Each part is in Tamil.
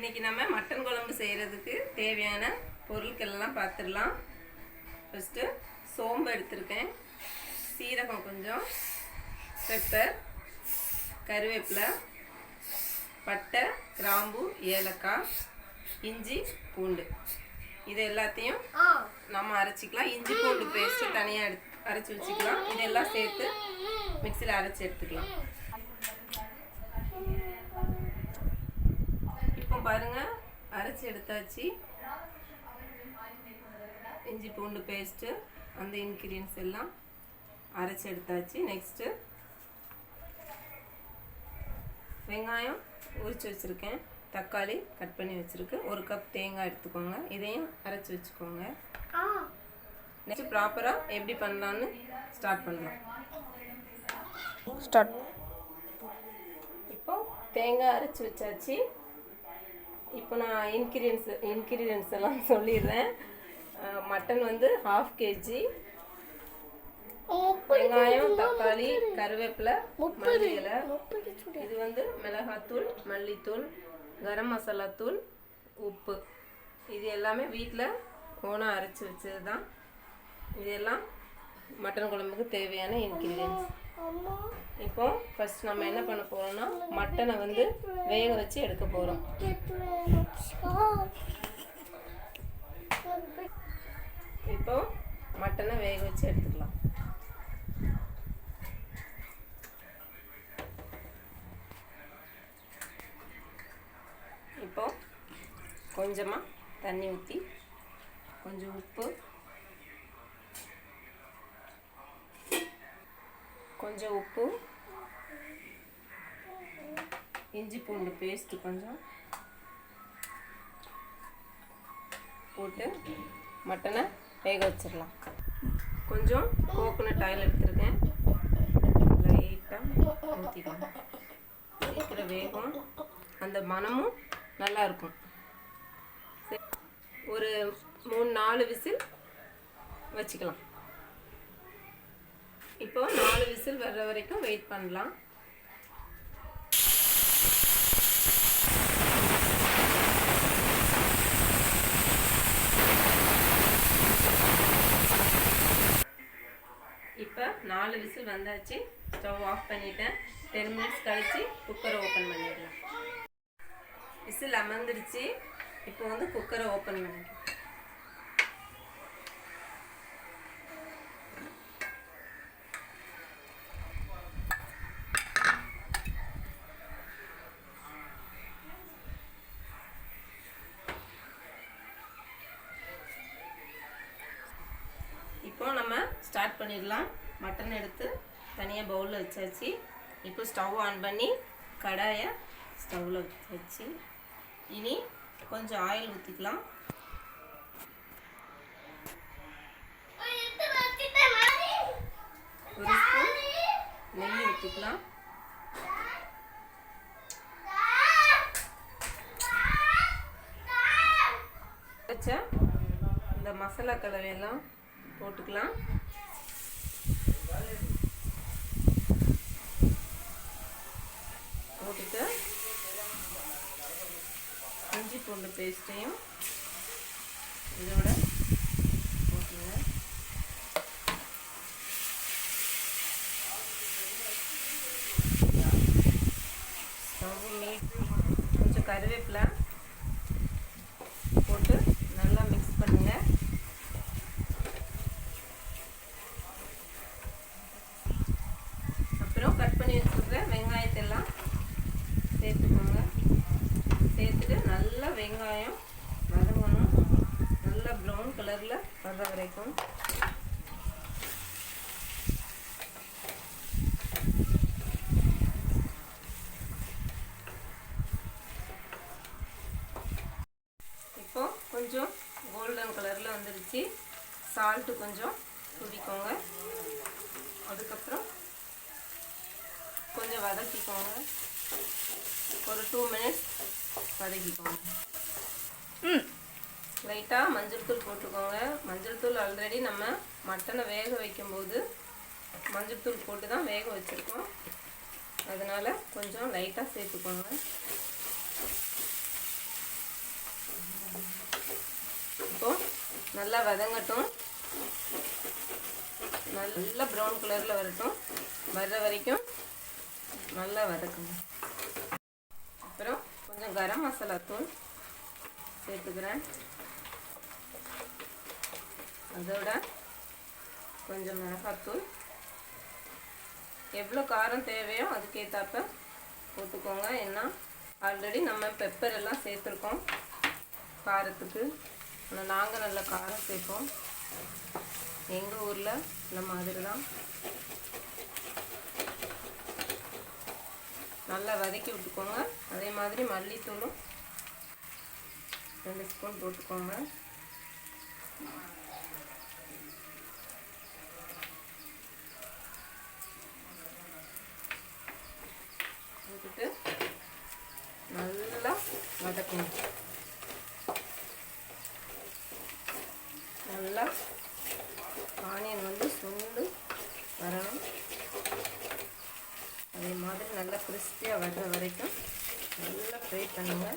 இன்னைக்கு நம்ம மட்டன் குழம்பு செய்கிறதுக்கு தேவையான பொருட்கள் எல்லாம் பார்த்துடலாம் ஃபஸ்ட்டு சோம்பு எடுத்திருக்கேன். சீரகம் கொஞ்சம் பெப்பர் கருவேப்பிலை பட்டை கிராம்பு ஏலக்காய் இஞ்சி பூண்டு. இது எல்லாத்தையும் நம்ம அரைச்சிக்கலாம். இஞ்சி பூண்டு பேஸ்ட்டு தனியாக எடுத்து அரைச்சி வச்சுக்கலாம். இதெல்லாம் சேர்த்து மிக்சியில் அரைச்சி எடுத்துக்கலாம். இப்போ பாருங்க. அரைச்சி எடுத்தாச்சு. இஞ்சி பூண்டு பேஸ்ட்டு அந்த இன்க்ரீடியன்ஸ் எல்லாம் அரைச்சி எடுத்தாச்சு. நெக்ஸ்ட்டு வெங்காயம் உரிச்சு வச்சுருக்கேன். தக்காளி கட் பண்ணி வச்சுருக்கு ஒரு கப் தேங்காய் எடுத்துக்கோங்க. இதையும் அரைச்சி வச்சுக்கோங்க. நெக்ஸ்ட் ப்ராப்பராக எப்படி பண்ணலான்னு ஸ்டார்ட் பண்ணலாம். ஸ்டார்ட் இப்போ தேங்காய் அரைச்சி வச்சாச்சு. இப்போ நான் இன்க்ரீடியன்ஸ் இன்க்ரீடியன்ஸ் எல்லாம் சொல்லிடுறேன். மட்டன் வந்து ஹாஃப் கேஜி வெங்காயம் தக்காளி கருவேப்பிலை மல்லி இலை இது வந்து மிளகாத்தூள் மல்லித்தூள் கரம் மசாலா தூள் உப்பு. இது எல்லாமே வீட்டில் ஓனாக அரைச்சி வச்சது தான் இதெல்லாம் மட்டன் குழம்புக்கு தேவையான இன்க்ரீடியன்ஸ் இப்போ ஃபர்ஸ்ட் நம்ம என்ன பண்ண போறோம்னா மட்டனை வந்து வேக வச்சு எடுக்க போறோம். இப்போ மட்டனை வேக வச்சு எடுத்துக்கலாம். இப்போ கொஞ்சமாக தண்ணி ஊற்றி கொஞ்சம் உப்பு கொஞ்சம் உப்பு இஞ்சி பூண்டு பேஸ்ட்டு கொஞ்சம் போட்டு மட்டனை வேக வச்சிடலாம். கொஞ்சம் கோகோனட் ஆயில் எடுத்திருக்கேன். லைட்டாக ஊற்றிடுவேன் சீக்கிரம் வேகும். அந்த மணமும் நல்லா இருக்கும். சரி, ஒரு மூணு நாலு விசில் வச்சுக்கலாம். இப்போ நாலு விசில் வர்ற வரைக்கும் வெயிட் பண்ணலாம் இப்போ நாலு விசில் வந்தாச்சு. ஸ்டவ் ஆஃப் பண்ணிட்டேன். டென் மினிட்ஸ் கழித்து குக்கரை ஓப்பன் பண்ணிடலாம். விசில் அமர்ந்துடுச்சு இப்போ வந்து குக்கரை ஓப்பன் பண்ணிடலாம். இப்போ நம்ம ஸ்டார்ட் பண்ணிடலாம். மட்டன் எடுத்து தனியாக பவுலில் வச்சாச்சு. இப்போ ஸ்டவ் ஆன் பண்ணி கடாயை ஸ்டவ்வில் வச்சாச்சு. இனி கொஞ்சம் ஆயில் ஊற்றிக்கலாம் ஒரு ஸ்பூன் நெய் ஊற்றிக்கலாம் வச்ச இந்த மசாலா கலவையெல்லாம் போட்டுக்கலாம். போட்டுட்டு இஞ்சி பூண்டு பேஸ்ட்டையும் இதோட போட்டுங்க ஸ்டவ் மீட் கொஞ்சம் கருவேப்பிலை போட்டு நல்லா மிக்ஸ் பண்ணுங்கள் அப்புறம் கட் பண்ணி வச்சுருக்க வெங்காயத்தை எல்லாம் சேர்த்துக்கோங்க சேர்த்துட்டு நல்லா வெங்காயம் வதங்கணும். நல்லா ப்ரௌன் கலரில் வர வரைக்கும். இப்போ கொஞ்சம் கோல்டன் கலரில் வந்துருச்சு. சால்ட்டு கொஞ்சம் துடிக்கோங்க அதுக்கப்புறம் கொஞ்சம் வதக்கிக்கோங்க. ஒரு டூ மினிட்ஸ் வதக்கிக்கோங்க. ம். லைட்டாக மஞ்சள் தூள் போட்டுக்கோங்க. மஞ்சள் தூள் ஆல்ரெடி நம்ம மட்டனை வேக வைக்கும்போது மஞ்சள் தூள் போட்டு தான் வேக வச்சுருக்கோம். அதனால கொஞ்சம் லைட்டாக சேர்த்துக்கோங்க. இப்போ நல்லா வதங்கட்டும். நல்லா ப்ரௌன் கலரில் வரட்டும். வர்ற வரைக்கும் நல்லா வதக்கணும் அப்புறம் கொஞ்சம் கரம் மசாலா தூள் சேர்த்துக்கிறேன். அதோட கொஞ்சம் மிளகாத்தூள். எவ்வளோ காரம் தேவையோ அதுக்கேற்றாப்ப போட்டுக்கோங்க. ஏன்னா ஆல்ரெடி நம்ம பெப்பர் எல்லாம் சேர்த்துருக்கோம். காரத்துக்கு. ஆனால் நாங்கள் நல்ல காரம் சேர்ப்போம். எங்கள் ஊரில் இந்த மாதிரி தான் நல்லா வதக்கி விட்டுக்கோங்க. அதே மாதிரி மல்லித்தூளும் ரெண்டு ஸ்பூன் போட்டுக்கோங்க. போட்டுட்டு நல்லா வதக்கணும். நல்லா ஆனியன் வந்து சுண்டு வரணும் அதே மாதிரி நல்லா கிறிஸ்பியாக வர்ற வரைக்கும் நல்லா ஃப்ரை பண்ணுங்க.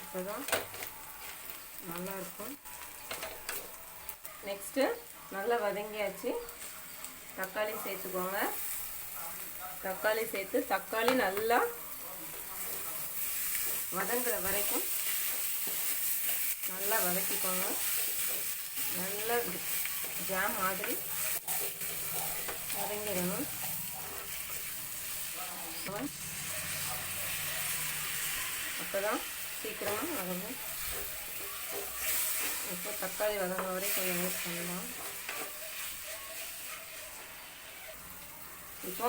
அப்போதான் நல்லாயிருக்கும். நெக்ஸ்ட்டு நல்லா வதங்கியாச்சு. தக்காளி சேர்த்துக்கோங்க. தக்காளி சேர்த்து தக்காளி நல்லா வதங்குற வரைக்கும் நல்லா வதக்கிக்கோங்க. நல்லா ஜாம் மாதிரி வதங்கிடணும் அப்போ தான் சீக்கிரமாக வதங்கும். இப்போ தக்காளி வதங்க வரைக்கும் கொஞ்சம் யூஸ் பண்ணலாம். இப்போ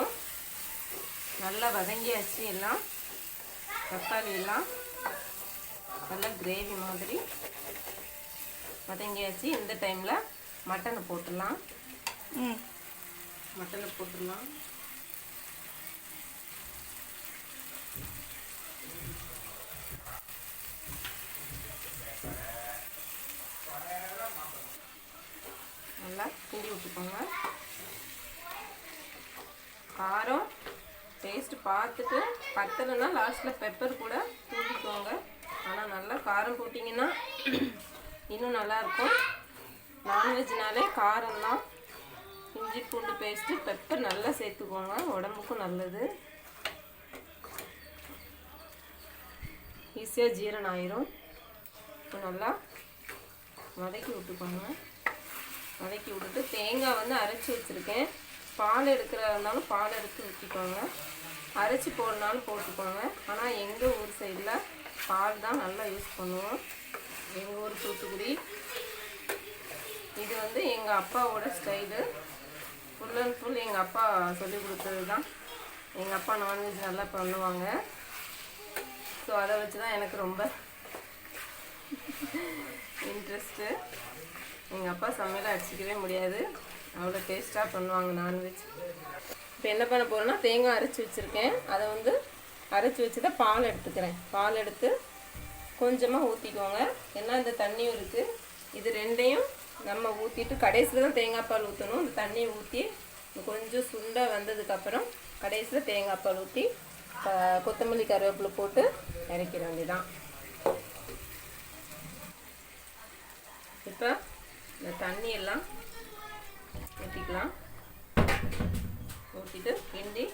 நல்லா வதங்கியாச்சு எல்லாம் தக்காளி எல்லாம் நல்லா கிரேவி மாதிரி வதங்கியாச்சு. இந்த டைமில் மட்டனை போட்டுடலாம். ம். மட்டனை போட்டுடலாம். நல்லா கிண்டி விட்டுக்கோங்க. காரம் டேஸ்ட் பார்த்துட்டு பத்தலைன்னா லாஸ்ட்டில் பெப்பர் கூட தூவிக்கோங்க. ஆனால் நல்லா காரம் போட்டிங்கன்னா இன்னும் நல்லாயிருக்கும் நான்வெஜ்னாலே காரம் தான் இஞ்சி பூண்டு பேஸ்ட்டு பெப்பர் நல்லா சேர்த்துக்கோங்க. உடம்புக்கும் நல்லது. ஈஸியாக ஜீரணம் ஆயிரும். இப்போ நல்லா வதக்கி விட்டுக்கோங்க. வதக்கி விட்டுட்டு தேங்காய் வந்து அரைச்சி வச்சுருக்கேன். பால் எடுக்கிறதா இருந்தாலும் பால் எடுத்து ஊற்றிக்கோங்க அரைச்சி போடனாலும் போட்டுக்கோங்க. ஆனால் எங்கள் ஊர் சைடில் பால் தான் நல்லா யூஸ் பண்ணுவோம். எங்கள் ஊர் தூத்துக்குடி. இது வந்து எங்கள் அப்பாவோட ஸ்டைலு ஃபுல் அண்ட் ஃபுல் எங்கள் அப்பா சொல்லி கொடுத்தது தான் எங்கள் அப்பா நான்வெஜ் நல்லா பண்ணுவாங்க. ஸோ அதை வச்சு தான் எனக்கு ரொம்ப இன்ட்ரெஸ்ட்டு எங்கள் அப்பா சமையலாக அடிச்சிக்கவே முடியாது. அவ்வளோ டேஸ்ட்டாக பண்ணுவாங்க நான்வெஜ் இப்போ என்ன பண்ண போகிறேன்னா தேங்காய் அரைச்சி வச்சுருக்கேன். அதை வந்து அரைச்சி தான் பால் எடுத்துக்கிறேன். பால் எடுத்து கொஞ்சமாக ஊற்றிக்கோங்க ஏன்னா இந்த தண்ணியும் இருக்குது இது ரெண்டையும் நம்ம ஊற்றிட்டு கடைசியில் தான் தேங்காய் பால் ஊற்றணும் இந்த தண்ணியை ஊற்றி கொஞ்சம் சுண்டை வந்ததுக்கப்புறம் கடைசியில் தேங்காய் பால் ஊற்றி கொத்தமல்லி கருவேப்பிலை போட்டு இறக்கிற வேண்டியதான் இப்போ இந்த தண்ணியெல்லாம் ஊற்றிக்கலாம் ஊற்றிட்டு கிண்டி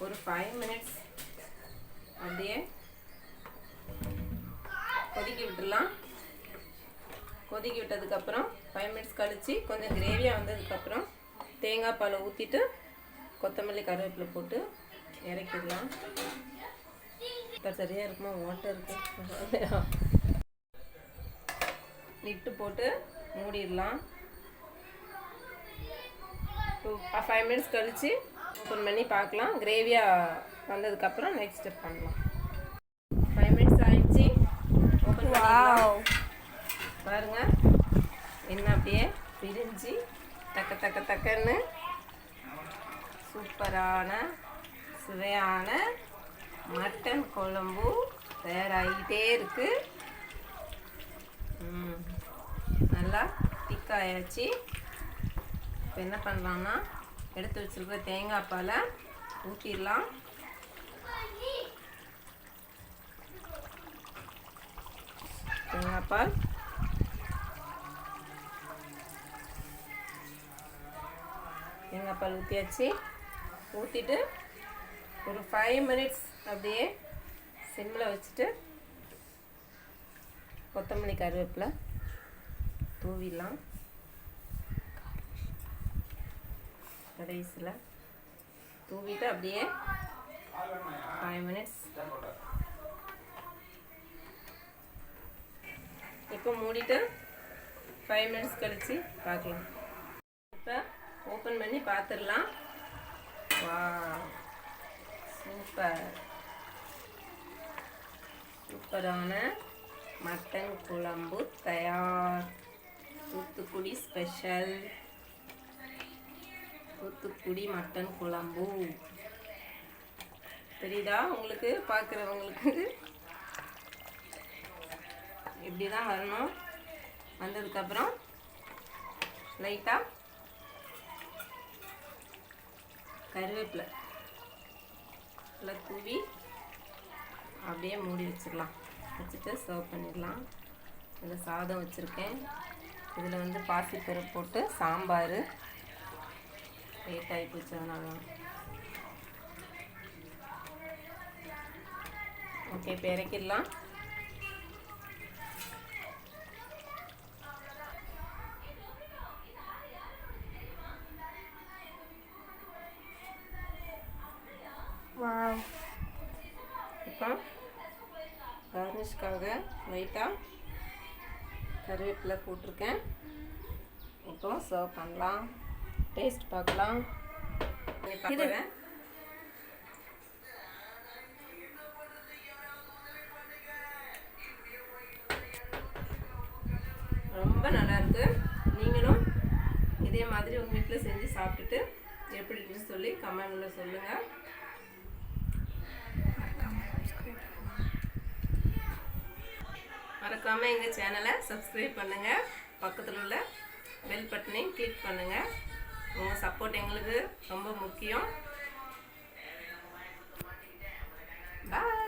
ஒரு ஃபைவ் மினிட்ஸ் அப்படியே கொதிக்க விட்டுடலாம். கொதிக்க விட்டதுக்கப்புறம் ஃபைவ் மினிட்ஸ் கழித்து கொஞ்சம் கிரேவியாக வந்ததுக்கப்புறம் தேங்காய் பாலை ஊற்றிட்டு கொத்தமல்லி கருவேப்பிலை போட்டு இறக்கிடலாம். இப்போ சரியாக இருக்குமா? ஓட்டை இருக்கு. லிட்டு போட்டு மூடிடலாம். டூ ஃபைவ் மினிட்ஸ் கழித்து ஓப்பன் பண்ணி பார்க்கலாம். கிரேவியாக வந்ததுக்கப்புறம் நெக்ஸ்ட் ஸ்டெப் பண்ணலாம். ஃபைவ் மினிட்ஸ் ஆயிடுச்சு. ஓப்பன் பண்ணிடலாம். வாவ் என்ன அப்படியே பிரிஞ்சு தக்க தக்க தக்கன்னு சூப்பரான சுவையான மட்டன் குழம்பு தயாராகிட்டே இருக்கு. நல்லா திக்காயாச்சு இப்போ என்ன பண்ணலாம்னா எடுத்து வச்சுருக்க தேங்காய் பாலை ஊற்றிடலாம் தேங்காய் பால் தேங்காய் பால் ஊற்றியாச்சு ஊற்றிட்டு ஒரு ஃபைவ் மினிட்ஸ் அப்படியே சிம்மில் வச்சுட்டு கொத்தமல்லி கருவேப்பிலை தூவிடலாம். கடைசியில் தூவிட்டு அப்படியே ஃபைவ் மினிட்ஸ் இப்போ மூடிட்டு ஃபைவ் மினிட்ஸ் கழித்து பார்க்கலாம் ஓப்பன் பண்ணி பார்த்துடலாம் வா சூப்பர் சூப்பரான மட்டன் குழம்பு தயார். தூத்துக்குடி ஸ்பெஷல் தூத்துக்குடி மட்டன் குழம்பு. தெரியுதா உங்களுக்கு? பார்க்குறவங்களுக்கு இப்படி தான் வரணும்? வந்ததுக்கப்புறம் லைட்டாக கருவேப்பிலை. நல்லா தூவி அப்படியே மூடி வச்சிடலாம். வச்சுட்டு சர்வ் பண்ணிடலாம். இதில் சாதம் வச்சுருக்கேன். இதில் வந்து பாசிப்பருப்பு போட்டு சாம்பார் லேட் ஆகி போச்சு அதனால. ஓகே இப்போ இறக்கிடலாம். இப்போ கார்னிஷ்காக லைட்டாக கருவேப்பிலை போட்டிருக்கேன். இப்போ சர்வ் பண்ணலாம். டேஸ்ட் பார்க்கலாம். பார்க்குறேன் ரொம்ப நல்லா இருக்கு. நீங்களும் இதே மாதிரி உங்கள் வீட்டில் செஞ்சு சாப்பிட்டுட்டு எப்படி இருக்குன்னு சொல்லி கமெண்ட்ல சொல்லுங்கள் மறக்காமல் எங்கள் சேனலை சப்ஸ்கிரைப் பண்ணுங்கள் பக்கத்தில் உள்ள பெல் பட்டனையும் கிளிக் பண்ணுங்கள் உங்கள் சப்போர்ட் எங்களுக்கு ரொம்ப முக்கியம். பாய்